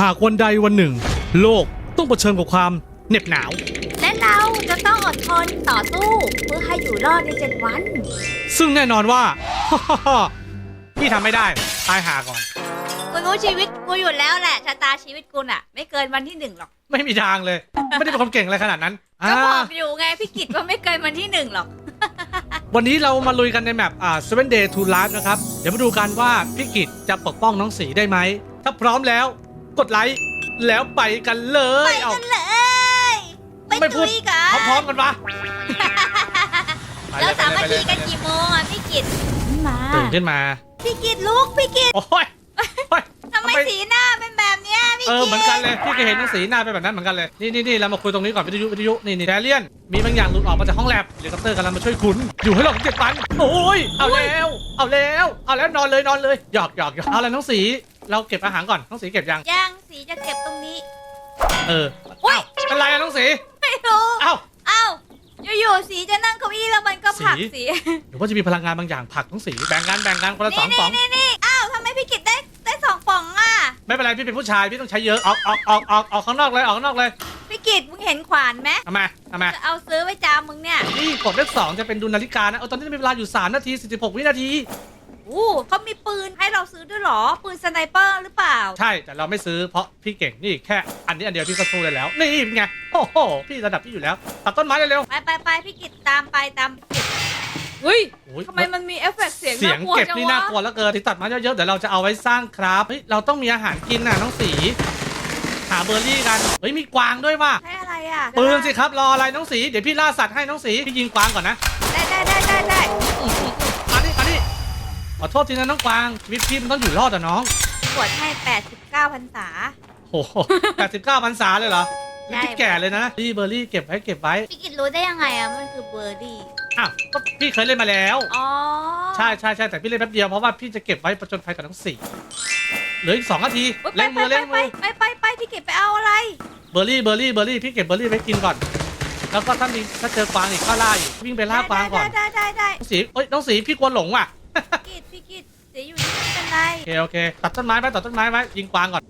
หากวันใดวันหนึ่ง โลกต้องเผชิญกับความเหน็บหนาว และเราจะต้องอดทนต่อสู้เพื่อให้อยู่รอดในเจ็ดวัน ซึ่งแน่นอนว่า พี่ทำไม่ได้ตายหาก่อน กูรู้ชีวิตกูอยู่แล้วแหละชะตาชีวิตกูน่ะ ไม่เกินวันที่หนึ่งหรอก ไม่มีทางเลย ไม่ได้เป็นคนเก่งอะไรขนาดนั้นก็บออ่ากอยู่ไงพี่กิตว่าไม่เกินวันที่หนึ่งหรอก วันนี้เรามาลุยกันในแมปอ่า seven day to life นะครับ เดี๋ยวมาดูกันว่าพี่กิจจะปกป้องน้องสีได้ไหม ถ้าพร้อมแล้ว กดไลค์แล้วไปกันเลไปยเอากันเลย ไปไม่พูตุดยกัน พร้อมๆกันปะไปเราเลยสามัคไปเลคียกันกี่โมงอะพี่กิตมาตื่นขึ้นมา พี่กิตลุกพี่กิตโอ้ยโอ้ย ทำไมทำไม สีหน้าเป็นแบบเนี้ยพี่เอกิอตเหมือนกันเลยพี่ก็เห็นน้องสีหน้าเป็นแบบนั้นเหมือนกันเลยนี่นี่นี่เรามาคุยตรงนี้ก่อนวิทยุวิทยุนี่นี่แดเลียนมีบางอย่างหลุดออกมาจากห้องแลบเฮลิคอปเตอร์กำลังมาช่วยคุณอยู่ให้หลอกเจ็ดวันโอ้ยเอาแล้ว เอาแล้ว เอาแล้วนอนเลยนอนเลยหยอกหยอกหยอกเอาแล้วน้องสี เราเก็บอาหารก่อนน้องสีเก็บยัง ย่างสีจะเก็บตรงนี้ เอออุ๊ย เอ้าเป็นไรอะน้องสีไม่รู้เอ้าเอ้าอยู่ๆสีจะนั่งเก้าอี้แล้วมันก็ผลักสีสี หรือว่าจะมีพลังงานบางอย่างผลักน้องสีแบ่งกันแบ่งกันคนละสองนี่สองนี่นี่อ้าวทำไมพี่กิตได้ได้สองป่องอะ ไม่เป็นไรพี่เป็นผู้ชายพี่ต้องใช้เยอะออกออกออกออกออกข้างนอกเลยออกข้างนอกเลยพี่กิตมึงเห็นขวานไหมทำไมทำไมจะเอาซื้อไว้จามมึงเนี่ย นี่กดเลขสองจะเป็นดูนาฬิกานะ เออตอนนี้มีเวลาอยู่ 3 นาที 46 วินาที อู้เขามีปืนให้เราซื้อด้วยเหรอ ปืนสไนเปอร์หรือเปล่า ใช่แต่เราไม่ซื้อเพราะพี่เก่งนี่แค่อันนี้อันเดียวพี่ก็สู้ได้แล้ว นี่เป็นไงโอ้โหพี่ระดับพี่อยู่แล้วตัดต้นไม้เร็ว ไปไปไปพี่กิตตามไปตามเฮ้ยๆโอ้ย ทำไมมันมีเอฟเฟกต์เสียงเสียงน่ากลัวเก็บจังนี่วะน่ากลัวแล้วเกินที่ตัดมาเยอะๆเดี๋ยวเราจะเอาไว้สร้างครับเฮ้ยเราต้องมีอาหารกินน่ะน้องสีหาเบอร์รี่กันเฮ้ยมีกวางด้วยว่ะให้อะไรอะปืนสิครับรออะไรน้องสีเดี๋ยวพี่ล่าสัตว์ให้น้องสีพี่ยิงกวางก่อนนะได้ได้ได้ได้ได้มาดิมาดิ ขอโทษทีนะน้องกวางชีวิตพี่มันต้องอยู่รอดอะน้องขวดให้ 89พรรษา โอ้โหแปดสิบเก้าพรรษาเลยเหรอใช่ พี่แก่เลยนะพี่เบอร์รี่เก็บไว้เก็บไว้พี่กิตรู้ได้ยังไงอะ มันคือเบอร์ดี้อ้าวก็พี่เคยเล่นมาแล้ว อ๋อใช่ใช่ใช่แต่พี่เล่นแป๊บเดียวเพราะว่าพี่จะเก็บไว้ประจนภัยกับทั้งสี่เหลืออีกสองนาทีโอ๊ยไปเล่งไปมือไปเล่งไปมือไปไปไปพี่กิตไปเอาอะไร เบอร์รี่เบอร์รี่เบอร์รี่พี่เก็บเบอร์รี่ไว้กินก่อน แล้วก็ถ้ามีถ้าเจอกวางอีกก็ล่าอีกวิ่งไปล่ากวางก่อนได้ได้ได้ได้น้องสีเอ้ยน้องสีพี่กลัวหลงว่ะ พี่กิดพี่กิดเสียอยู่นี่ไม่เป็นไรโอเคโอเคตัดต้นไม้ไว้ตัดต้นไม้ไว้ยิงกวางก่อน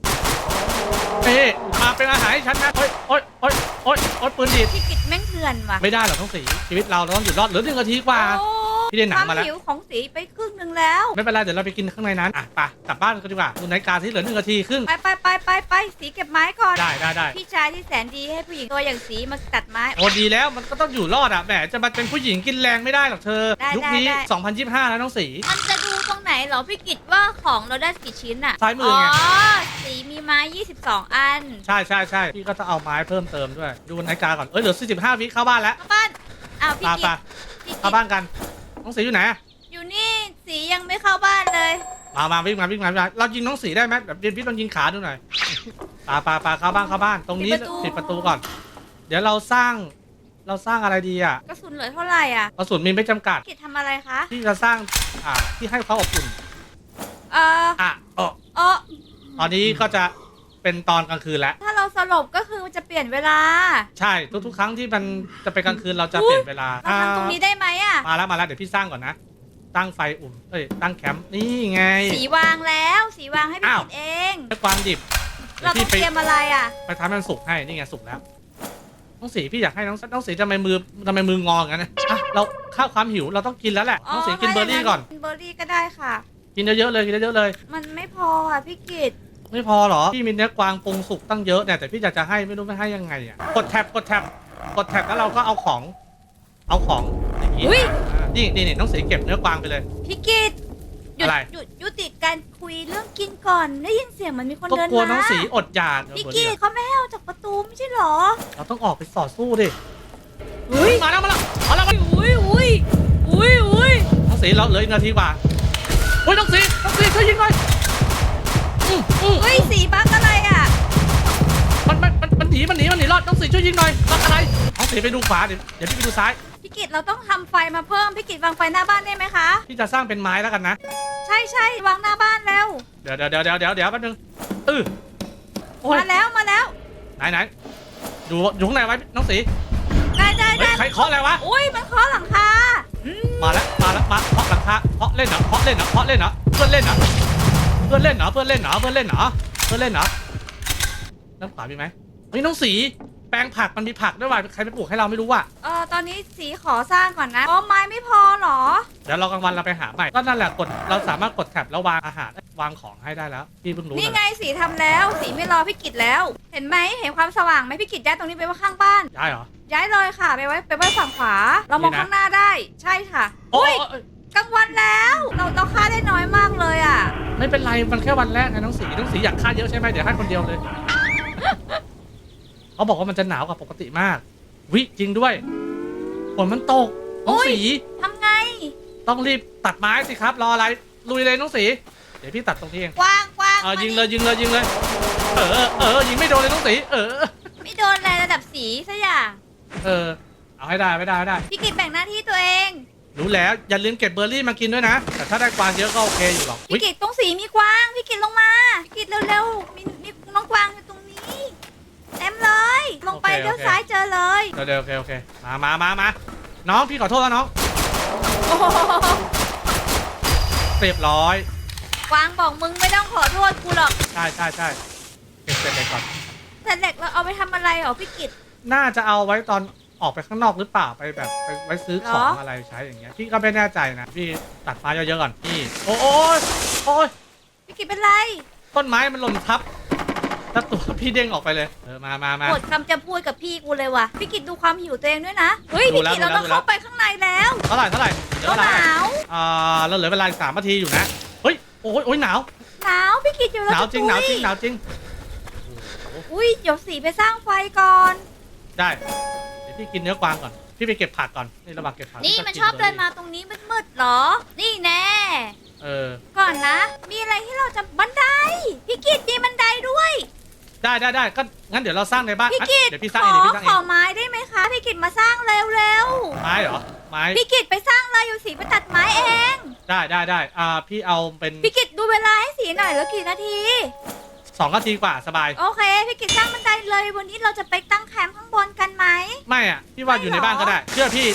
เอ๊ะมาเป็นอาหารให้ฉันนะโอ๊ยโอ๊ยโอ๊ยโอ๊ยโอ๊ยปืนดีดพี่กิดแม่งเถื่อนว่ะไม่ได้หรอกน้องสีชีวิตเราเราต้องอยู่รอดเหลือหนึ่งนาทีกว่า โอ้ พี่ได้หนังมาแล้ว ควหิวของสีไปครึ่งหนึ่งแล้ว ไม่เป็นไรเดี๋ยวเราไปกินข้างในนั้นอะไปกลับบ้านกันดีกว่าดูนาฬิกาที่เหลือหนึ่งนาทีครึ่งไปไปไปไปไปสีเก็บไม้ก่อน ได้ได้ได้พี่ชายที่แสนดีให้ผู้หญิงตัวอย่างสีมาตัดไม้ โอ้ดีแล้วมันก็ต้องอยู่รอดอะแหมจะมาเป็นผู้หญิงกินแรงไม่ได้หรอกเธอ ได้ยุคนี้ ได้ได้ 2025 แล้วน้องสี มันจะดูตรงไหนเหรอพี่กิตว่าของเราได้กี่ชิ้นอะซ้ายมือไงสีมีไม้ 22 อันใช่ใช่ใช่พี่ก็ต้องเอาไม้เพิ่มเติมด้วย ดูนาฬิกาก่อนเอ้ยเหลือ45วิเข้าบ้านแล้วเข้าบ้านอ้าวพี่ปากิปาตพี่กิเข้าตบ้านกัน น้องสีอยู่ไหนอะอยู่นี่สียังไม่เข้าบ้านเลย มามาวิ่งมาวิ่งมาวิ่งมาเรายิงน้องสีได้ไหมแบบเรียนพี่ต้องยิงขาดูหน่อยปาปาปาเข้าบ้านเข้าบ้าน ตรงนี้ปิดประตูปิดประตูก่อน เดี๋ยวเราสร้าง เราสร้างอะไรดีอะกระสุนเหลือเท่าไหร่อะกระสุนมีไม่จำกัดพี่กิตทำอะไรคะพี่จะสร้าง อ่า ที่ให้ความอบอุ่น เอออะเออเออตอนนี้ก็จะ เป็นตอนกลางคืนแล้ว ถ้าเราสลบก็คือจะเปลี่ยนเวลา ใช่ทุกๆครั้งที่มันจะเป็นกลางคืนเราจะเปลี่ยนเวลาเราทำตรงนี้ได้ไหมอะ มาแล้วมาแล้วเดี๋ยวพี่สร้างก่อนนะ ตั้งไฟอุ่นเอ้ยตั้งแคมป์นี่ไง สีวางแล้วสีวางให้พี่อ้าวกิตเองไอ้กวางดิบเดี๋เรายวต้อพี่งไปเตรียมอะไรอะ ไปทำให้มันสุกให้นี่ไงสุกแล้วน้องสีพี่อยากให้น้องน้องสีทำไมมือทำไมมืองออย่างนั้นนะอะเราข้าวความหิวเราต้องกินแล้วแหละน้องสีกินเบอร์รี่ก่อนกินเบอร์รี่ก็ได้ค่ะ กินเยอะๆเลยกินเยอะๆเลย มันไม่พออะพี่กิต ไม่พอเหรอ พี่มีเนื้อกวางปรุงสุกตั้งเยอะเนี่ยแต่พี่อยากจะให้ไม่รู้ไม่ให้ยังไงอะกดแท็บกดแท็บกดแท็บแล้วเราก็เอาของ เอาของอย่างนี้อุ้ยอ่านี่นี่นี่น้องสีเก็บเนื้อกวางไปเลย พี่กิตหยุดอะไร หยุดยุติการคุยเรื่องกินก่อนได้ยินเสียงเหมันมีคนก็เดินกลัวมาน้องสีอดอยากพี่เออกิตเขาไม่ให้ออกจากประตูไม่ใช่เหรอเราต้องออกไปต่อสู้ดิอุ้ยมาแล้วมาแล้วมาแล้วมาแล้วอุ้ยอุ้ยอุ้ยอุ้ยน้องสีเราเหลืออีกนาทีกว่าเฮ้ยน้องสีน้องสีช่วยยิงหน่อย อืมอืมอุ้ยสีบักอะไรอะมันมันมันมันหนีมันหนีมันหนีรอดน้องสีช่วยยิงหน่อยรอดอะไรน้องสีไปดูขวาเดี๋ยวเดี๋ยวพี่ไปดูซ้ายพี่กิตเราต้องทำไฟมาเพิ่มพี่กิตวางไฟหน้าบ้านได้ไหมคะ พี่จะสร้างเป็นไม้แล้วกันนะใช่ใช่วางหน้าบ้านแล้ว เดี๋ยวเดี๋ยวเดี๋ยวเดี๋ยวเดี๋ยวเดี๋ยวแป๊บนึงเออโอ้ยมาแล้วมาแล้วไหนไหนดูอยู่ข้างในไว้น้องสีได้ได้เฮ้ยได้ใครเคาะอะไรวะ อุ้ยมันเคาะหลังคาอืมมาแล้วมาแล้วมาเคาะหลังคาเคาะเล่นเหรอเคาะเล่นเหรอเคาะเล่นเหรอเพื่อนเล่นเหรอเพื่อนเล่นเหรอเพื่อนเล่นเหรอเพื่อนเล่นเหรอเพื่อนเล่นเหรอด้านขวามีไหมเฮ้ยน้องสีแปลงผักมันมีผักด้วยว่ะใครไปปลูกให้เราไม่รู้ว่ะเออตอนนี้สีขอสร้างก่อนนะอ๋อไม้ไม่พอเหรอ เดี๋ยวเรากลางวันเราไปหาใหม่ก็นั่นแหละกดเราสามารถกดแท็บแล้ววางอาหารวางของให้ได้แล้วพี่เพิ่งรู้นี่เลยไงสีทำแล้วสีไม่รอพี่กิจแล้ว เห็นไหมเห็นความสว่างไหมพี่กิจย้ายตรงนี้ไปไว้ข้างบ้าน ได้เหรอ ย้ายเลยค่ะไปไว้ไปไว้ฝั่งขวา เรามองนี่นะข้างหน้าได้ ใช่ค่ะโอ้อุ้ยยกลางวันแล้ว เราเราฆ่าได้น้อยมากเลยอะ ไม่เป็นไรมันแค่วันแรกไงน้องสีน้องสีอยากฆ่าเยอะใช่ไหมเดี๋ยวให้คนเดียวเลย เขาบอกว่ามันจะหนาวกว่าปกติมาก วิจริงด้วยฝนมันตกน้องโอ้ยสีทำไง ต้องรีบตัดไม้สิครับ รออะไรลุยเลยน้องสีเดี๋ยวพี่ตัดตรงนี้เองกว้างกว้างเออยิงเลยยิงเลยยิงเลย เออเออยิงไม่โดนเลยน้องสีเออ ไม่โดนอะไรระดับสีสักอย่าง เออ เอาให้ได้ไม่ได้ไม่ได้ พี่กิจแบ่งหน้าที่ตัวเอง รู้แล้วอย่าลืมเก็บเบอร์รี่มากินด้วยนะ แต่ถ้าได้กวางเยอะก็โอเคอยู่หรอกอุ๊ยพี่กิจตรงสีมีกวาง พี่กิจลงมาพี่กิจเร็วๆมีมีน้องกวางอยู่ตรงนี้เต็มเลย ลงไปเลี้ยวซ้ายเจอเลย เดี๋ยวเดี๋ยวโอเคโอเคมามามามาน้องพี่ขอโทษแล้วน้องโอ้โหเรียบร้อยกวางบอกมึงไม่ต้องขอโทษกูหรอกใช่ใช่ใช่เก็บเสร็จเลยก่อน แต่เหล็กเราเอาไปทำอะไรเหรอพี่กิจน่าจะเอาไว้ตอน ออกไปข้างนอกหรือเปล่าไปแบบไปไว้ซื้อของเหรออ อะไรใช้อย่างเงี้ยพี่ก็ไม่แน่ใจนะพี่ตัดไม้เยอะๆก่อนพี่โอ้โอ้ยโอ้ยพี่กิจเป็นไรต้นไม้มันหล่นทับแล้วตัวพี่เด้งออกไปเลยเออมามามา หมดคำจะพูดกับพี่กูเลยว่ะพี่กิจดูความหิวตัวเองด้วยนะเฮ้ยดูพี่แล้วกิจเราดูแล้ว ต้องดูแล้วเข้าไปข้างในแล้วเท่าไหร่เท่าไหร่เหลือเราเวหลานาวอ่าเราเหลือเวลาอีกสามนาทีอยู่นะเฮ้ยโอ้ยโอ้ยหนาวหนาวพี่กิจอยู่หแล้วนาวจริงหนาวจริงหนาวจริง อุ้ยเดี๋ยวสีไปสร้างไฟก่อน ได้เดี๋ยว พี่กินเนื้อกวางก่อน พี่ไปเก็บผักก่อนนี่ระหว่างเก็บผักนี่พี่ก็มันกิชอบเดินลมาตรงนี้มืดๆเหรอ นี่แน่ เออ ก่อนนะ มีอะไรที่เราจะบันได พี่กิจมีบันไดด้วย ได้ได้ได้ก็งั้นเดี๋ยวเราสร้างในบ้านพี่อะกิจเดี๋ยวพี่สร้างขเองอเดี๋ยวพี่สร้างขเออง ไม้ได้ไหมคะ พี่กิจมาสร้างเร็วไม้เหรอ ไม้ ๆ พี่กิจไปสร้างเลยอยู่สีไปตัดไม้เอง ได้ได้ได้อ่า พี่เอาเป็น พี่กิจดูเวลาให้สีหน่อยเหลือกี่นาที สองนาทีกว่าสบาย โอเคพี่กิจสร้างบันไดเลย วันนี้เราจะไปตั้งแคมป์ข้างบนกันไหม ไม่อะพี่ว่าไม่อยู่ในหรอบ้านก็ได้เชื่อพี่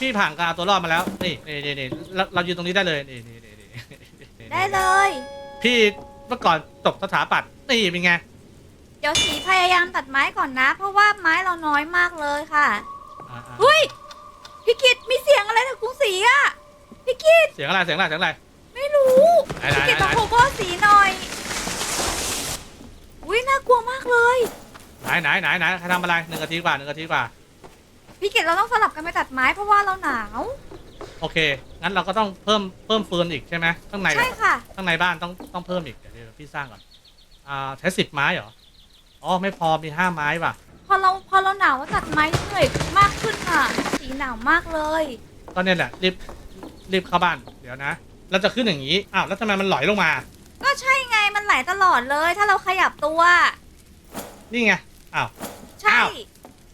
พี่ผ่านการเอาตัวรอดมาแล้วนี่นี่นี่นี่เราเรายืนตรงนี้ได้เลยนี่นี่นี่นี่นี่ได้เลย พี่เมื่อก่อนจบสถาปัตย์นี่เป็นไงเดี๋ยวสีพยายามตัดไม้ก่อนนะ เพราะว่าไม้เราน้อยมากเลยค่ะอ่าอ่าเฮ้ยพี่กิจมีเสียงอะไรจากกรุงศรีอะพี่กิจเสียงอะไรเสียงอะไรเสียงอะไร ไม่รู้ไหนไหนพี่กิจต้องไหนโคเวอร์สีหน่อย อุ้ยน่ากลัวมากเลย ไหนไหนไหนไหนใครทำอะไรหนึ่งนาทีกว่าหนึ่งนาทีกว่า พี่กิจเราต้องสลับกันไปตัดไม้เพราะว่าเราหนาว โอเค งั้นเราก็ต้องเพิ่มเพิ่มฟืนอีกใช่ไหมข้างในใช่ค่ะ ข้างในบ้านต้องต้องเพิ่มอีกเดี๋ยวเดี๋ยวพี่สร้างก่อนอ่าใช้สิบไม้เหรออ๋อไม่พอมีห้าไม้ว่ะ พอเราพอเราหนาวเราตัดไม้เหนื่อยมากขึ้นอะ สีหนาวมากเลย ก็เนี่ยแหละรีบรีบเข้าบ้านเดี๋ยวนะ เราจะขึ้นอย่างนี้อ้าวแล้วทำไมมันหลอยลงมา ก็ใช่ ไงมันไหลตลอดเลย ถ้าเราขยับตัว นี่ไง อ้าว ใช่ อ้าว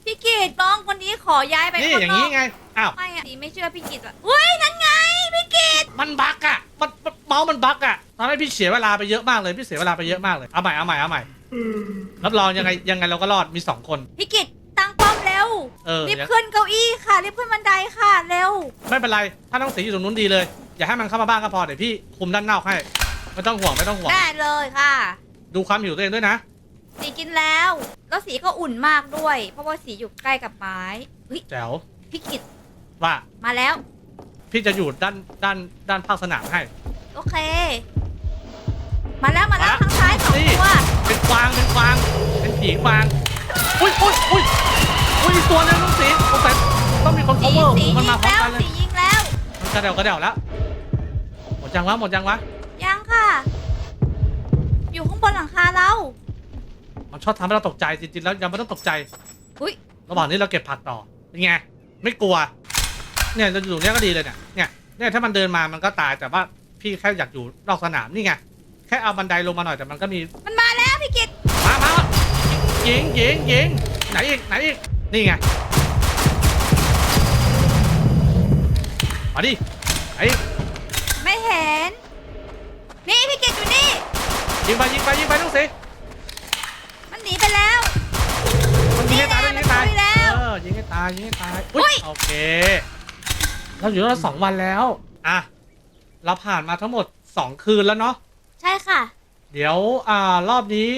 พี่กิจน้องคนนี้ขอย้ายไปนี่ข้างอย่างนอนี้กไง อ้าว ไม่อะสีไม่เชื่อพี่กิจอะเฮ้ยนั่นไงพี่กิจมันบั๊กอะมันมันเมาส์มันบั๊กอะทำให้พี่เสียเวลาไปเยอะมากเลย พี่เสียเวลาไปเยอะมากเลย เอาใหม่ เอาใหม่ เอาใหม่ รับรองยังไงยังไงเราก็รอด มีสองคน พี่กิจตั้งป้อมเร็วเออรีบอย่าขึ้นเก้าอี้ค่ะรีบขึ้นบันไดค่ะเร็ว ไม่เป็นไร ถ้าน้องสีอยู่ตรงนู้นดีเลย อย่าให้มันเข้ามาบ้านก็พอ เดี๋ยวพี่คุมด้านนอกให้ ไม่ต้องห่วงไม่ต้องห่วง ได้เลยค่ะ ดูความหิวตัวเองด้วยนะ สีกินแล้ว แล้วสีก็อุ่นมากด้วย เพราะว่าสีอยู่ใกล้กับไม้เฮ้ยแจ๋วพี่กิจว่ามาแล้ว พี่จะอยู่ด้านด้านด้านภาคสนามให้ โอเค มาแล้วมาแล้วมา ทางซ้ายสองนี่ตัวเป็นกวางเป็นกวาง เป็นผีกวางอุ้ยอุ้ยอุ้ยอุ้ยอีกตัวหนึงน้องสีสงสัยต้องมีคน สี cover สีมันยิมางพร้อมแล้วกันเลยสียิงแล้วมันกระเดวกระเดวแล้วหมดยังวะหมดยังวะยังค่ะ อยู่ข้างบนหลังคาเรา มันชอบทำให้เราตกใจจริงๆแล้วยังไม่ต้องตกใจอุ๊ย ระหว่างนี้เราเก็บผักต่อเป็นไงไม่กลัว เนี่ยเราอยู่เนี้ยก็ดีเลยเนี่ยเนี่ยเนี่ยถ้ามันเดินมามันก็ตายแต่ว่าพี่แค่อยากอยู่นอกสนามนี่ไงแค่เอาบันไดลงมาหน่อยแต่มันก็มี มันมาแล้วพี่กิตมามามายิงยิงยิงไหนอีกไหนอีกนี่ไงมาดิไหนอีกไม่เห็นนี่พี่กิตอยู่นี่ ยิงไปยิงไปยิงไปลูกสิมันหนีไปแล้ว มันยิงให้ตายมันยิงให้ตายนี่ไงมันตุยแล้วเออยิงให้ตายยิงให้ตายอุ๊อุ้ยยโอเค เราอยู่แล้วสองวันแล้ว อะ เราผ่านมาทั้งหมดสองคืนแล้วเนาะ ใช่ค่ะ เดี๋ยวอ่ารอบนี้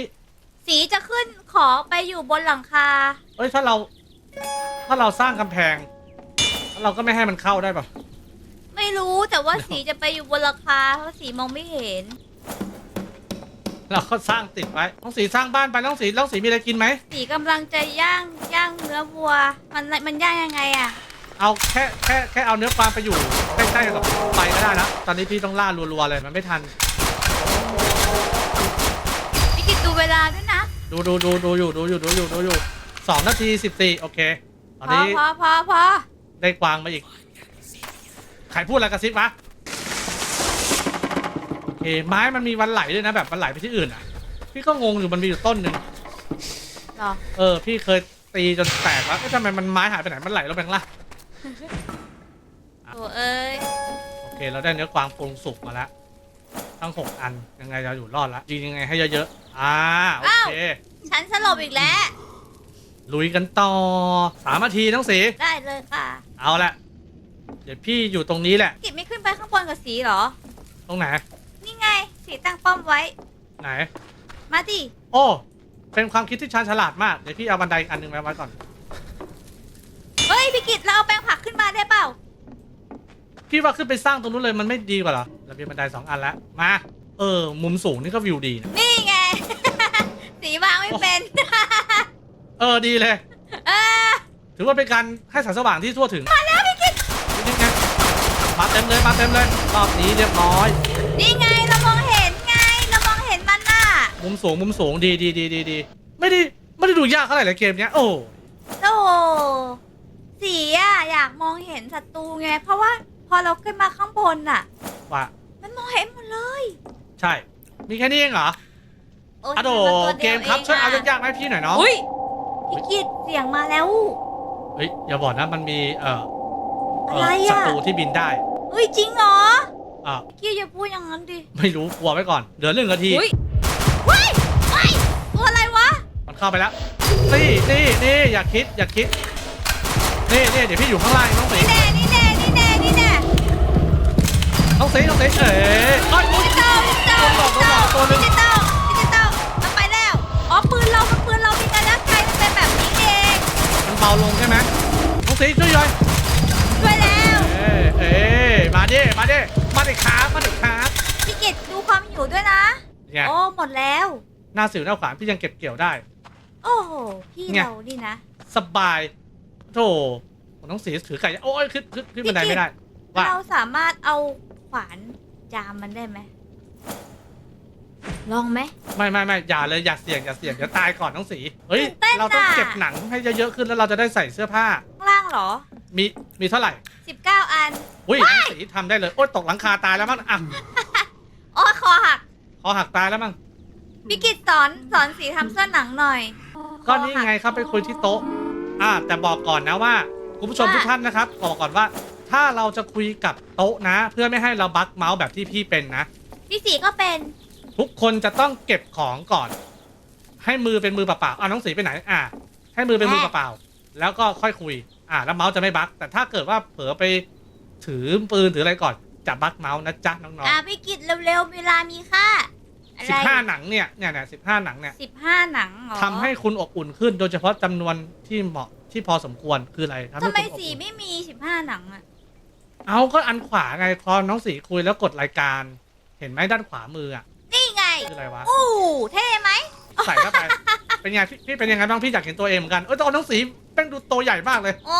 สีจะขึ้นขอไปอยู่บนหลังคา เอ้ยถ้าเรา ถ้าเราสร้างกำแพงแล้วเราก็ไม่ให้มันเข้าได้ปะไม่รู้แต่ว่าสีจะไปอยู่บนหลังคาเพราะสีมองไม่เห็น เราก็สร้างติดไว้น้องสีสร้างบ้านไปน้องสีน้องสีมีอะไรกินไหม สีกำลังจะย่างย่างเนื้อวัว มันมันย่างยังไงอะเอาแค่แค่แค่เอาเนื้อปลาไปอยู่ใกล้ๆกับไฟก็ได้นะ ตอนนี้พี่ต้องล่ารัวๆเลยมันไม่ทัน พี่กิตดูเวลาด้วยนะ ดูดูดูดูอยู่ดูอยู่ดูอยู่ดูอยู่สองนาทีสิบสี่โอเค ตอนพอนี้พอพอพอได้กวางมาอีก ใครพูดอะไรกระซิบวะโอ เคไม้มันมีวันไหลด้วยนะแบบมันไหลไปที่อื่นอะ พี่ก็งงอยู่มันมีอยู่ต้นหนึ่งหรอ เออ พี่เคยตีจนแตกแล้วเอ๊ะทำไมมันไม้หายไปไหนมันไหลลงไปข้างล่างโถเอ้ย โอเค เราได้เนื้อกวางปรุงสุกมาแล้วทั้งหกอันยังไงเราอยู่รอดแล้วยิงยังไงให้เยอะๆอ่าโอเค ฉันสลบอีกแล้ว ลุยกันต่อสามนาทีน้องสีได้เลยค่ะ เอาละเดี๋ยวพี่อยู่ตรงนี้แหละ กิตไม่ขึ้นไปข้างบนกับสีเหรอ ตรงไหนนี่ ไงสีตั้งป้อมไว้ ไหน มาดิโอ้ เป็นความคิดที่ชาญฉลาดมาก เดี๋ยวพี่เอาบันไดอีกอันหนึ่งไว้ไว้ก่อน เฮ้ยพี่กิตเราเอาแปลงผักขึ้นมาได้เปล่า พี่ว่าขึ้นไปสร้างตรงนู้นเลยมันไม่ดีกว่าเหรอเรามีบันไดสองอันแล้ว มา เออ มุมสูงนี่ก็วิวดีนะ นี่ไง สีวางไม่เป็น เออ ดีเลย เออถือว่าเป็นการให้แสงสว่างที่ทั่วถึง มาแล้วพี่กิ๊กนี่ไงมาเต็มเลย มาเต็มเลย รอบนี้เรียบร้อย นี่ไง มุมสูงมุมสูงดีดีดีดีดีไม่ได้ไม่ได้ดูยากเท่าไหร่เลยเกมเนี้ยโอ้โอ้โหสีอะอยากมองเห็นศัตรูไง เพราะว่าพอเราขึ้นมาข้างบนน่ะว่ามันมองเห็นหมดเลย ใช่ มีแค่นี้เองเหรอโอ้ยอะโดมันตัวเกดียวมครับช่วยเอางะยากๆมาให้พี่หน่อยเนาะอุ้ยพี่กิตเสียงมาแล้วเฮ้ยอย่าบอกนะมันมีเอ่อเอ่อะไรอศัอะตรูที่บินได้เฮ้ยจริงเหรออ่าพี่กิตอย่าพูดอย่างนั้นดิไม่รู้กลัวไว้ก่อนเหลือหนึ่งนาที อุ้ยว้ายว้ายตัวอะไรวะ มัน เข้าไปแล้วนี่นี่นี่อย่าคิดอย่าคิดนี่นี่เดี๋ยวพี่อยู่ข้างล่างน้องสีนี่แน่นี่แน่นี่แน่นี่แน่น้องสีน้องสีเอ๋เอ้ยดิจิตอลดิจิตอลตัวบอกตัวบอกตัวหนึ่ดิงจิตอลดิจิตอลมันไปแล้วอ๋อปืนเรามันปืนเรามีการยักไกลมันเป็นแบบนี้เองมันเบาลงใช่ไหมน้องสีช่วยหน่อยช่วยแล้วเอ้เอ้มาดิมาดิมาดิครับมาดิครับพี่กิตดูความอยู่ด้วยนะเนี่ยโอ้หมดแล้วหน้าสิวหน้าขวานพี่ยังเก็บเกี่ยวได้ โอ้โห พี่เนี่ยเรานี่นะ สบายโธ่น้องสีถือไก่โอ้ยขึ้นขึ้นขึ้นบันไดไม่ได้ว่าเราสามารถเอาขวานจามมันได้ไหมลองไหม ไม่ไม่ไม่อย่าเลยอย่าเสี่ยงอย่าเสี่ยงเดี๋ยวตายก่อนน้องสีเฮ้ย ตื่นเต้นเราต้องน่ะเก็บหนังให้เยอะๆขึ้นแล้วเราจะได้ใส่เสื้อผ้า ข้างล่างเหรอ มีมีเท่าไหร่ 19 อัน อุ้ยน้องสีทำได้เลย โอ๊ยตกหลังคาตายแล้วมั้งอะโอ้ยคอหักคอหักตายแล้วมั้ง พี่กิตสอนสอนสีทำเสื้อหนังหน่อยก็นี่ไงครับไปคุยที่โต๊ะ อ่า แต่บอกก่อนนะว่าคุณผู้ชมทุกท่านนะครับบอกก่อนว่า ถ้าเราจะคุยกับโต๊ะนะ เพื่อไม่ให้เราบั๊กเมาส์แบบที่พี่เป็นนะ พี่สีก็เป็น ทุกคนจะต้องเก็บของก่อน ให้มือเป็นมือเปล่าๆอะน้องสีไปไหน อะให้มือเป็นมือเปล่าๆแล้วก็ค่อยคุย อะแล้วเมาส์จะไม่บั๊กแต่ถ้าเกิดว่าเผลอไปถือปืนถืออะไรก่อนจะบั๊กเมาส์นะจ๊ะน้องอะพี่กิตเร็วๆเวลามีค่า อะๆไร สิบห้าหนังเนี่ยเนี่ยเนี่ยสิบห้าหนังเนี่ยสิบห้าหนังเหรอทำให้คุณอบอุ่นขึ้น โดยเฉพาะจำนวนที่เหมาะที่พอสมควรคืออะไรทำให้ทำไมคุณอบสีอุ่นไม่มีสิบห้าหนังอะเอาก็อันขวาไงพอน้องสีคุยแล้วกดรายการ เห็นไหมด้านขวามืออะนี่ไงคืออะไรวะ อู้เท่ไหมใส่เข้าไป เป็นไงพี่พี่เป็นยังไงบ้างพี่อยากเห็นตัวเองเหมือนกันเออตอนน้องสีแป้งดูตัวใหญ่มากเลยโอ้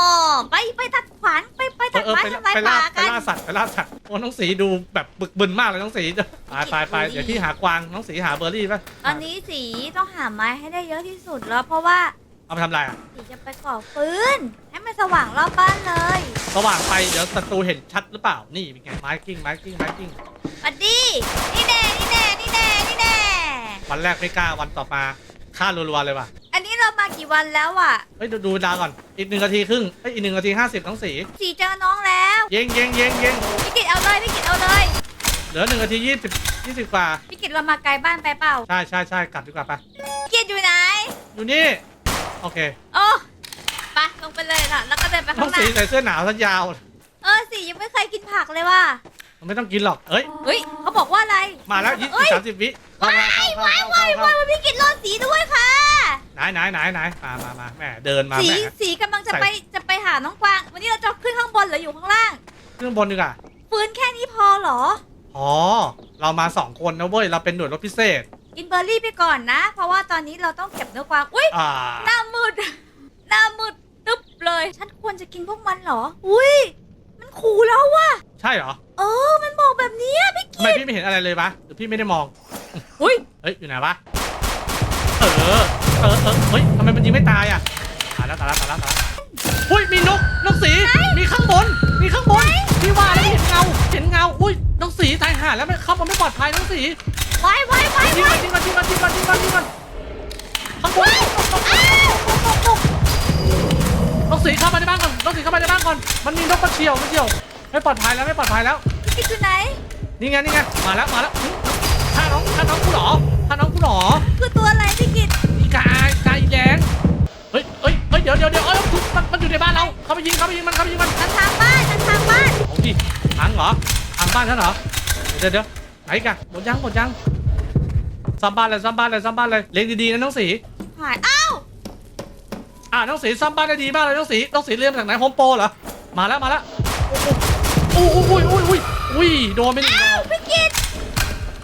ไปไปตัด ขวานไปไปเอตัอดเออไม้ไปทำลายไปป่าล่าไปกัน ล่าสัตว์ไปล่าสัตว์โอ้น้องสีดูแบบบึกบึนมากเลยน้องสีไปไปไปเดี๋ยวพี่หากวางน้องสีหาเบอร์รี่ป่ะตอนนี้สีต้องหาไม้ให้ได้เยอะที่สุดแล้ว เพราะว่าเอาไปทำอะไรอะสีจะไปก่อฟืนให้มันสว่างรอบบ้านเลยสว่างไปเดี๋ยวศัตรูเห็นชัดหรือเปล่านี่เป็นไงไม้กิ้งไม้กิ้งไม้กิ้งสวัสดีนี่แน่นี่แน่นี่แน่นี่แน่วันแรกไม่กล้าวันต่อมา ฆ่ารัวๆเลยว่ะอันนี้เรามากี่วันแล้วอะ เฮ้ยดูดูเวลาก่อนอีกหนึ่งนาทีครึ่งเฮ้ยอีกหนึ่งนาทีห้าสิบน้องสีสีเจอน้องแล้วเย้งเย้งเย้งเย้งพี่กิตเอาเลยพี่กิตเอาเลยเหลือหนึ่งนาทียี่สิบยี่สิบกว่าพี่กิตเรามาไกลบ้านไปเปล่าใช่ใช่ใช่กลับดีกว่าไปพี่กิตอยู่ไหน อยู่นี่โอเคโอ้ไปลงไปเลยล่ะแล้วก็เดินไปน้อข้างงหน้าสีใส่เสื้อหนาวสั้นยาว เออสียังไม่เคยกินผักเลยว่ะ มันไม่ต้องกินหรอกเอ้ย เฮ้ยเขาบอกว่าอะไรมาแล้วยี่เอ้สิบยสามสิบวิเข้าเข้าเข้าเข้าเข้าเข้าว้ายว้ายพี่กิตรอดสีด้วยค่ะไหนไหนไหนมามามาแม่เดินมาสีแม่สีกำลังจะใส่ไปจะไปหาน้องกวาง วันนี้เราจะขึ้นข้างบนหรืออยู่ข้างล่าง ขึ้นบนดีกว่าฟืนแค่นี้พอเหรอ อ๋อ เรามาสองคนนะเว้ย เราเป็นหน่วยรบพิเศษ กินเบอร์รี่ไปก่อนนะ เพราะว่าตอนนี้เราต้องเก็บเนื้อกวาง อุ้ยอ่าหน้ามืดหน้ามืดตึ๊บเลย ฉันควรจะกินพวกมันเหรอ อุ้ยมัน ขู่แล้วว่ะใช่เหรอเออ มันบอกแบบนี้อะพี่ทำไมพี่ไม่เห็นอะไรเลยปะหรือพี่ไม่ได้มอง อุ้ยเฮ้ยอยู่ไหนวะ เออ เออ เออ เฮ้ยทำไมมันยิงไม่ตายอะตายแล้วตายแล้วตายแล้วตายแล้วอุ้ยมีนก นกสี มีข้างบน มีข้างบน พี่ว่าแล้วเห็นเงา เห็นเงา อุ้ย นกสีตายห่าแล้วไม่เข้ามาไม่ปลอดภัยนกสีไว้ไว้ไว้ยิงไว้มันยิงมันยิงมันยิงมันยิงมันยิงมันข้างบนอ้าวนก สีเข้ามาในบ้านก่อนนกสีเข้ามาในบ้านก่อน มันมีนกมาเฉียวมาเฉียว ไม่ปลอดภัยแล้วไม่ปลอดภัยแล้ว พี่กินอยู่ไหน นี่ไงนี่ไงมาแล้วมาแล้วหึฆ่าน้องฆ่าน้องกูเหรอฆ่าน้องกูเหรอคือตัวอะไรพี่กินอีกายกายแยงเฮ้ยเฮ้ยเฮ้ยเดี๋ยวเดี๋ยวเดี๋ยวเอ้ยมันมันอยู่ในบ้านเรา เข้าไปยิงเข้าไปยิงมันเข้าไปยิงมันทางทางบ้านทางทางบ้านเอาดิทางเหรอทางบ้านฉันเหรอเดี๋ยวเดี๋ยวไหนกันหมดยังหมดยังซ่อมบ้านเลยซ่อมบ้านเลยซ่อมบ้านเลยเลี้ยงดีๆนะน้องสีหายอ้าว อ่าน้องสีซ่อมบ้านได้ดีมากเลยน้องสีน้องสีเรียนมาจากไหนโฮมโปรเหรอ มาแล้วมาแล้วโอ้โหอุ้ยอุ้ยอุ้ยอุ้ยโดนไปหนึ่งดอกพี่กิน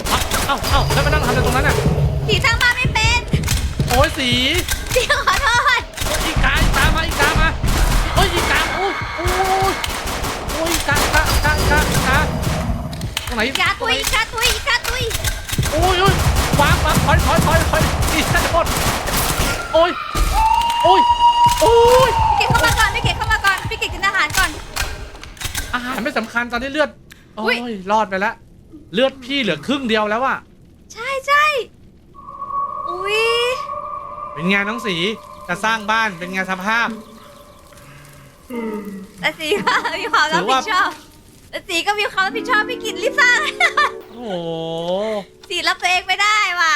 เอ้าเอ้าเอ้าแล้วมานั่งทำอะไรตรงนั้นน่ะสีทางบ้านไม่เป็นโอ้ยสีสีขอโทษอีกาอีกามาอีกามาโอ้ยอีกาโอ้ยโอ้ยโอ้ยอีกาอีกาอีกาอีกาอีกาตรงไหนอีกาตุยอีกาตุยอีกาตุยโอ้ยโอ้ยวางวางถอยถอยถอยถอยนี่ฉันจะหมดโอ้ยโอ้ย โอ้ยพี่กินเข้ามาก่อนพี่กินเข้ามาก่อนพี่กินกินอาหารก่อน อาหารไม่สำคัญตอนนี้เลือด โอ้อุ๊ยยรอดไปแล้ว เลือดพี่เหลือครึ่งเดียวแล้วอะใช่ใช่อุ้ยเป็นไงน้องสีจะสร้างบ้านเป็นไงสภาพ แต่สีก็มีความรับถือผิว่าดชอบแต่สีก็มีความรับผิดชอบพี่กินรีบสร้างโอ้โหสีรับตัวเองไม่ได้ว่ะ